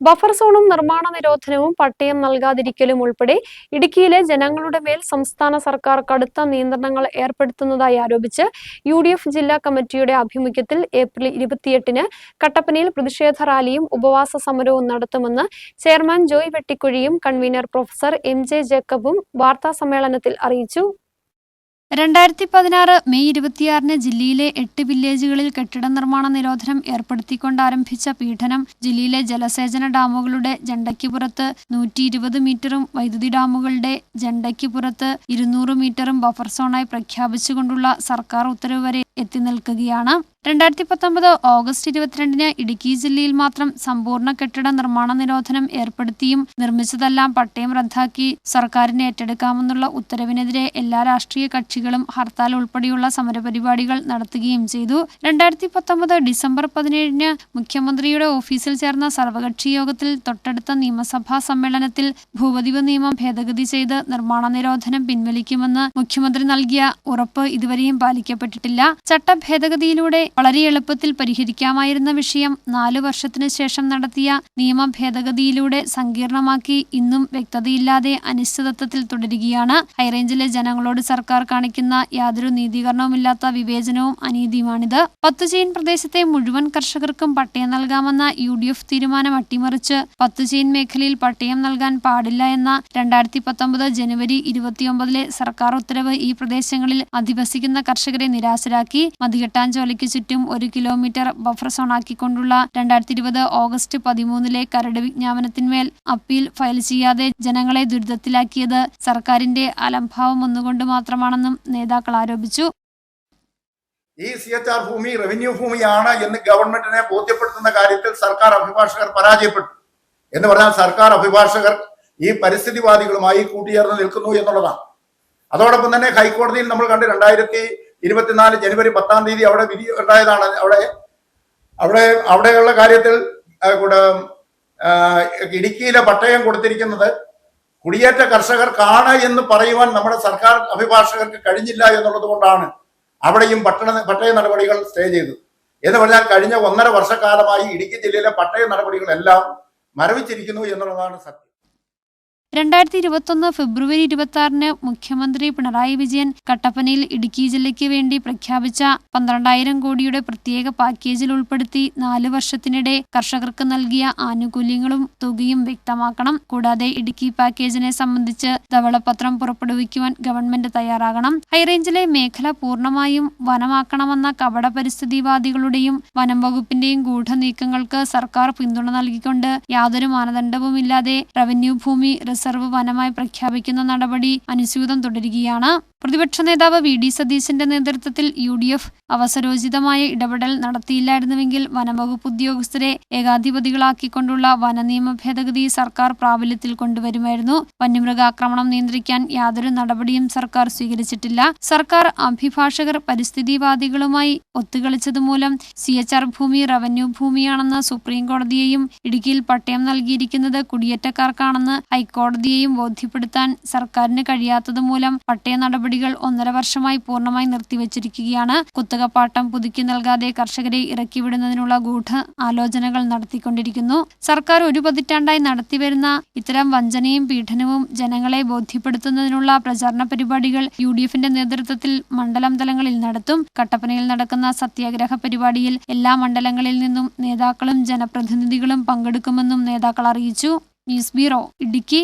Buffer സോണും നിർമ്മാണ നിരോധനവും പട്ടയം നൽകാതിരിക്കലും ഉൾപ്പെടെ ഇടുക്കിയിലെ ജനങ്ങളുടെ മേൽ സംസ്ഥാന സർക്കാർ കടുത്ത നിയന്ത്രണങ്ങൾ ഏർപ്പെടുത്തുന്നതായി ആരോപിച്ച് യു ഡി എഫ് ജില്ലാ കമ്മിറ്റിയുടെ ആഭിമുഖ്യത്തിൽ ഏപ്രിൽ ഇരുപത്തിയെട്ടിന് കട്ടപ്പനയിൽ പ്രതിഷേധ റാലിയും ഉപവാസ സമരവും നടത്തുമെന്ന് ചെയർമാൻ ജോയ് വെട്ടിക്കുഴിയും കൺവീനർ പ്രൊഫസർ എം ജെ ജേക്കബും വാർത്താ സമ്മേളനത്തിൽ അറിയിച്ചു. രണ്ടായിരത്തി പതിനാറ് മെയ് ഇരുപത്തിയാറിന് ജില്ലയിലെ എട്ട് വില്ലേജുകളിൽ കെട്ടിട നിർമ്മാണ നിരോധനം ഏർപ്പെടുത്തിക്കൊണ്ടാരംഭിച്ച പീഡനം ജില്ലയിലെ ജലസേചന ഡാമുകളുടെ ജണ്ടയ്ക്ക് പുറത്ത് നൂറ്റി ഇരുപത് മീറ്ററും വൈദ്യുതി ഡാമുകളുടെ ജണ്ടയ്ക്ക് പുറത്ത് ഇരുന്നൂറ് മീറ്ററും ബഫർ സോണായി പ്രഖ്യാപിച്ചുകൊണ്ടുള്ള സർക്കാർ ഉത്തരവ് വരെ എത്തി നിൽക്കുകയാണ്. രണ്ടായിരത്തി പത്തൊമ്പത് ഓഗസ്റ്റ് ഇരുപത്തിരണ്ടിന് ഇടുക്കി ജില്ലയിൽ മാത്രം സമ്പൂർണ കെട്ടിട നിർമ്മാണ നിരോധനം ഏർപ്പെടുത്തിയും നിർമ്മിച്ചതെല്ലാം പട്ടയം റദ്ദാക്കി സർക്കാരിനെ ഏറ്റെടുക്കാമെന്നുള്ള ഉത്തരവിനെതിരെ എല്ലാ രാഷ്ട്രീയ കക്ഷികളും ഹർത്താൽ ഉൾപ്പെടെയുള്ള സമരപരിപാടികൾ നടത്തുകയും ചെയ്തു. രണ്ടായിരത്തി പത്തൊമ്പത് ഡിസംബർ പതിനേഴിന് മുഖ്യമന്ത്രിയുടെ ഓഫീസിൽ ചേർന്ന സർവകക്ഷി യോഗത്തിൽ തൊട്ടടുത്ത നിയമസഭാ സമ്മേളനത്തിൽ ഭൂപതിവ് നിയമം ഭേദഗതി ചെയ്ത് നിർമ്മാണ നിരോധനം പിൻവലിക്കുമെന്ന് മുഖ്യമന്ത്രി നൽകിയ ഉറപ്പ് ഇതുവരെയും പാലിക്കപ്പെട്ടിട്ടില്ല. ചട്ട ഭേദഗതിയിലൂടെ വളരെ എളുപ്പത്തിൽ പരിഹരിക്കാമായിരുന്ന വിഷയം നാലു വർഷത്തിനു ശേഷം നടത്തിയ നിയമ ഭേദഗതിയിലൂടെ സങ്കീർണമാക്കി ഇന്നും വ്യക്തതയില്ലാതെ അനിശ്ചിതത്വത്തിൽ തുടരുകയാണ്. ഹൈറേഞ്ചിലെ ജനങ്ങളോട് സർക്കാർ കാണിക്കുന്ന യാതൊരു നീതീകരണവുമില്ലാത്ത വിവേചനവും അനീതിയുമാണിത്. പത്തുചെയിൻ പ്രദേശത്തെ മുഴുവൻ കർഷകർക്കും പട്ടയം നൽകാമെന്ന യു ഡി എഫ് തീരുമാനം അട്ടിമറിച്ച് പത്തുചെയിൻ മേഖലയിൽ പട്ടയം നൽകാൻ പാടില്ല എന്ന രണ്ടായിരത്തി പത്തൊമ്പത് ജനുവരി ഇരുപത്തിയൊമ്പതിലെ സർക്കാർ ഉത്തരവ് ഈ പ്രദേശങ്ങളിൽ അധിവസിക്കുന്ന കർഷകരെ നിരാശരാക്കി. മതികെട്ടാഞ്ചോലയ്ക്ക് ചുറ്റും ഒരു കിലോമീറ്റർ ബഫർ സോൺ സോണാക്കിക്കൊണ്ടുള്ള രണ്ടായിരത്തി ഇരുപത് ഓഗസ്റ്റ് പതിമൂന്നിലെ കരട് വിജ്ഞാപനത്തിന്മേൽ അപ്പീൽ ഫയൽ ചെയ്യാതെ ജനങ്ങളെ ദുരിതത്തിലാക്കിയത് സർക്കാരിന്റെ അലംഭാവം ഒന്നുകൊണ്ട് മാത്രമാണെന്നും നേതാക്കൾ ആരോപിച്ചു. ഈ സി എച്ച് ആർ ഭൂമി റവന്യൂ ഭൂമിയാണ് എന്ന് ഗവൺമെന്റിനെ ബോധ്യപ്പെടുത്തുന്ന കാര്യത്തിൽ സർക്കാർ അഭിഭാഷകർ പരാജയപ്പെട്ടു. എന്ന് പറഞ്ഞാൽ സർക്കാർ അഭിഭാഷകർ ഈ പരിസ്ഥിതിവാദികളുമായി കൂട്ടിയേർന്ന് നിൽക്കുന്നു എന്നുള്ളതാണ്. അതോടൊപ്പം തന്നെ ഹൈക്കോടതിയിൽ നമ്മൾ കണ്ട് രണ്ടായിരത്തി ഇരുപത്തിനാല് ജനുവരി പത്താം തീയതി അവിടെ വിധി ഉണ്ടായതാണ്. അവിടെ അവിടെ അവിടെയുള്ള കാര്യത്തിൽ കൂടെ, ഇടുക്കിയിലെ പട്ടയം കൊടുത്തിരിക്കുന്നത് കുടിയേറ്റ കർഷകർക്കാണ് എന്ന് പറയുവാൻ നമ്മുടെ സർക്കാർ അഭിഭാഷകർക്ക് കഴിഞ്ഞില്ല എന്നുള്ളത് കൊണ്ടാണ് അവിടെയും പട്ടണ പട്ടയ നടപടികൾ സ്റ്റേ ചെയ്തു എന്ന് പറഞ്ഞാൽ കഴിഞ്ഞ ഒന്നര വർഷക്കാലമായി ഇടുക്കി ജില്ലയിലെ പട്ടയ നടപടികളെല്ലാം മരവിച്ചിരിക്കുന്നു എന്നുള്ളതാണ് സത്യം. രണ്ടായിരത്തി ഇരുപത്തൊന്ന് ഫെബ്രുവരി ഇരുപത്തി ആറിന് മുഖ്യമന്ത്രി പിണറായി വിജയൻ കട്ടപ്പനയിൽ ഇടുക്കി ജില്ലയ്ക്ക് വേണ്ടി പ്രഖ്യാപിച്ച പന്ത്രണ്ടായിരം കോടിയുടെ പ്രത്യേക പാക്കേജിൽ ഉൾപ്പെടുത്തി നാല് വർഷത്തിനിടെ കർഷകർക്ക് നൽകിയ ആനുകൂല്യങ്ങളും തുകയും വ്യക്തമാക്കണം. കൂടാതെ ഇടുക്കി പാക്കേജിനെ സംബന്ധിച്ച് ധവളപത്രം പുറപ്പെടുവിക്കുവാൻ ഗവൺമെന്റ് തയ്യാറാകണം. ഹൈറേഞ്ചിലെ മേഖല പൂർണമായും വനമാക്കണമെന്ന കപട പരിസ്ഥിതിവാദികളുടെയും വനം വകുപ്പിന്റെയും ഗൂഢനീക്കങ്ങൾക്ക് സർക്കാർ പിന്തുണ നൽകിക്കൊണ്ട് യാതൊരു മാനദണ്ഡവുമില്ലാതെ റവന്യൂ ഭൂമി റിസർവ് വനമായി പ്രഖ്യാപിക്കുന്ന നടപടി അനുസ്യൂതം തുടരുകയാണ് പ്രതിപക്ഷ നേതാവ് വി ഡി സതീശന്റെ നേതൃത്വത്തിൽ യു ഡി എഫ് അവസരോചിതമായ ഇടപെടൽ നടത്തിയില്ലായിരുന്നുവെങ്കിൽ വനംവകുപ്പ് ഉദ്യോഗസ്ഥരെ ഏകാധിപതികളാക്കിക്കൊണ്ടുള്ള വനനിയമ ഭേദഗതി സർക്കാർ പ്രാബല്യത്തിൽ കൊണ്ടുവരുമായിരുന്നു. വന്യമൃഗാക്രമണം നിയന്ത്രിക്കാൻ യാതൊരു നടപടിയും സർക്കാർ സ്വീകരിച്ചിട്ടില്ല. സർക്കാർ അഭിഭാഷകർ പരിസ്ഥിതിവാദികളുമായി ഒത്തുകളിച്ചതുമൂലം സി എച്ച് ആർ ഭൂമി റവന്യൂ ഭൂമിയാണെന്ന് സുപ്രീം കോടതിയെയും ഇടുക്കിയിൽ പട്ടയം നൽകിയിരിക്കുന്നത് കുടിയേറ്റക്കാർക്കാണെന്ന് ഹൈക്കോടതിയെയും ബോധ്യപ്പെടുത്താൻ സർക്കാരിന് കഴിയാത്തതുമൂലം പട്ടയ നടപടികൾ ഒന്നര വർഷമായി പൂർണമായി നിർത്തിവച്ചിരിക്കുകയാണ്. കുത്തകപ്പാട്ടം പുതുക്കി നൽകാതെ കർഷകരെ ഇറക്കിവിടുന്നതിനുള്ള ഗൂഢ ആലോചനകൾ നടത്തിക്കൊണ്ടിരിക്കുന്നു. സർക്കാർ ഒരു പതിറ്റാണ്ടായി നടത്തിവരുന്ന ഇത്തരം വഞ്ചനയും പീഡനവും ജനങ്ങളെ ബോധ്യപ്പെടുത്തുന്നതിനുള്ള പ്രചാരണ പരിപാടികൾ യു ഡി എഫിന്റെ നേതൃത്വത്തിൽ മണ്ഡലം തലങ്ങളിൽ നടത്തും. കട്ടപ്പനയിൽ നടക്കുന്ന സത്യാഗ്രഹ പരിപാടിയിൽ എല്ലാ മണ്ഡലങ്ങളിൽ നിന്നും നേതാക്കളും ജനപ്രതിനിധികളും പങ്കെടുക്കുമെന്നും നേതാക്കൾ അറിയിച്ചു. News bureau Idukki.